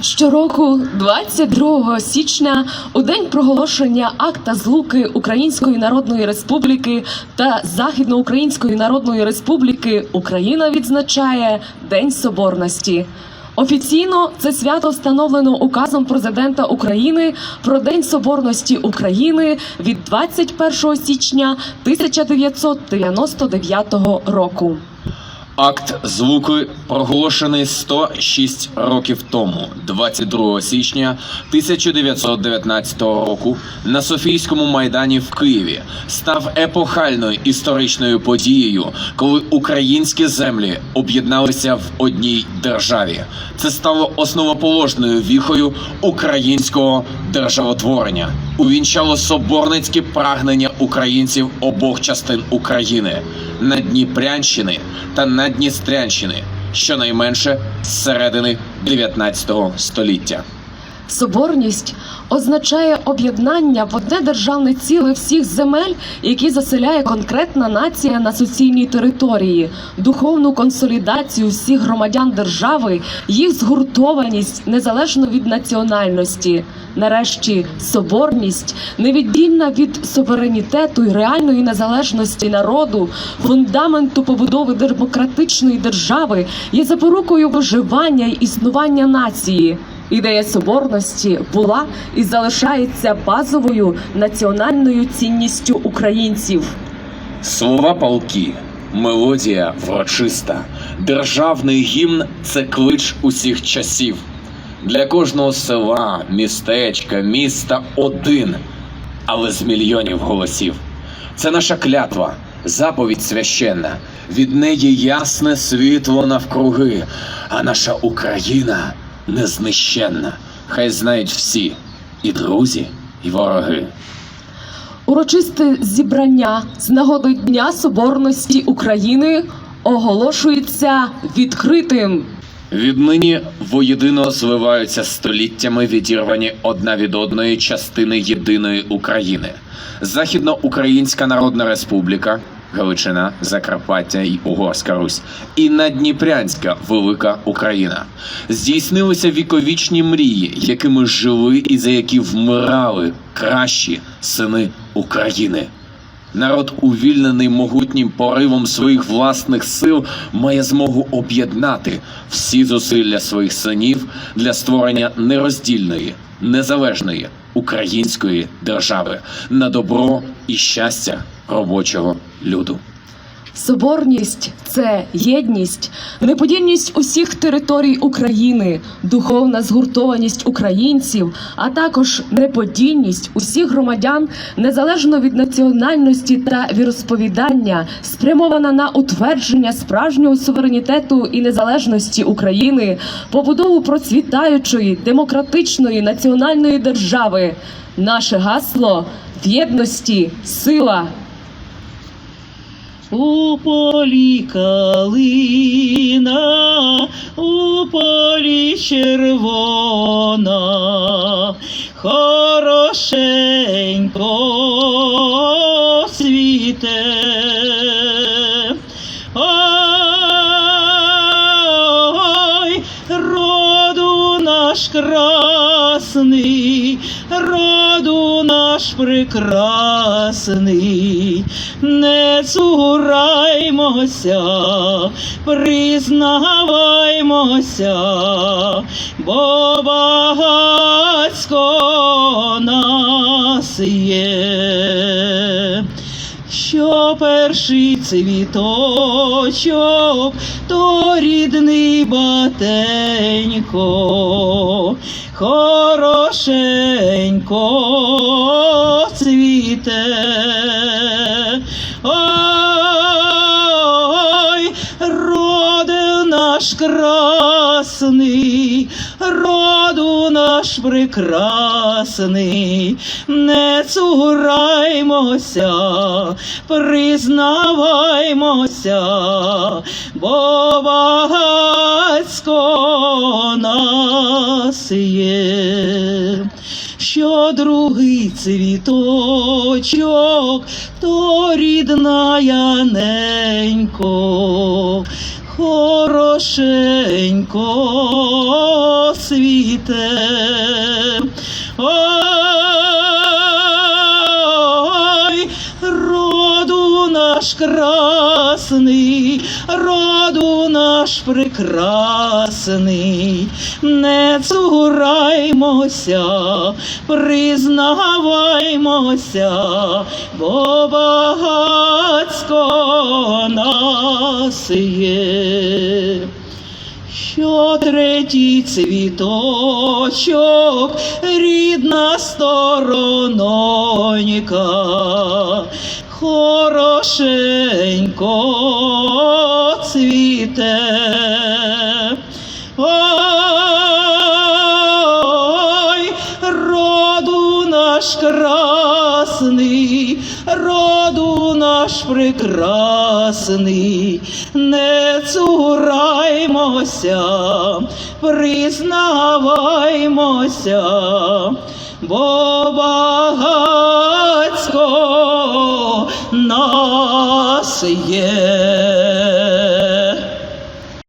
Щороку, 22 січня, у день проголошення акта злуки Української Народної Республіки та Західноукраїнської Народної Республіки Україна відзначає День Соборності. Офіційно це свято встановлено указом президента України про День Соборності України від 21 січня 1999 року. Акт звуки проголошений 106 років тому, 22 січня 1919 року, на Софійському майдані в Києві, став епохальною історичною подією, коли українські землі об'єдналися в одній державі. Це стало основоположною віхою українського державотворення. Увінчало соборницькі прагнення українців обох частин України Надніпрянщини та Надністрянщини, щонайменше з середини 19 століття. Соборність означає об'єднання в одне державне ціле всіх земель, які заселяє конкретна нація на суцільній території, духовну консолідацію всіх громадян держави, їх згуртованість незалежно від національності. Нарешті соборність, невіддільна від суверенітету і реальної незалежності народу, фундаменту побудови демократичної держави, є запорукою виживання і існування нації. Ідея соборності була і залишається базовою національною цінністю українців. Слова палки, мелодія врочиста, державний гімн це клич усіх часів. Для кожного села, містечка, міста один, але з мільйонів голосів. Це наша клятва, заповідь священна. Від неї ясне світло навкруги, а наша Україна незнищенна. Хай знають всі, і друзі, і вороги. Урочисте зібрання з нагоди Дня Соборності України оголошується відкритим. Віднині воєдино зливаються століттями відірвані одна від одної частини єдиної України. Західноукраїнська Народна Республіка, Галичина, Закарпаття і Угорська Русь, і Надніпрянська Велика Україна. Здійснилися віковічні мрії, якими жили і за які вмирали кращі сини України. Народ, увільнений могутнім поривом своїх власних сил, має змогу об'єднати всі зусилля своїх синів для створення нероздільної, незалежної української держави на добро і щастя робочого люду. Соборність це єдність, неподільність усіх територій України, духовна згуртованість українців, а також неподільність усіх громадян незалежно від національності та віросповідання, спрямована на утвердження справжнього суверенітету і незалежності України, побудову процвітаючої демократичної національної держави. Наше гасло в єдності сила. У полі калина, у полі червона, хорошенько світе. Ой, роду наш красний, роду наш прекрасний, не цураймося, признаваймося, бо багацько нас є. Що перший цвіточок, то рідний батенько, хорошенько цвіте. Ой, роде наш красний, роду наш прекрасний, не цураймося, признаваймося, бо багацько нас є. Що другий цвіточок, то рідна яненько, хорошенько світе. Ой, роду наш красний, роду наш прекрасний, не цураймося, признаваймося, бо багацько нас є. Що третій цвіточок, рідна сторононька, хорошенько цвіте. Ой, роду наш красний, роду наш прекрасний, не цураймося, признаваймося, бо багацько нас є.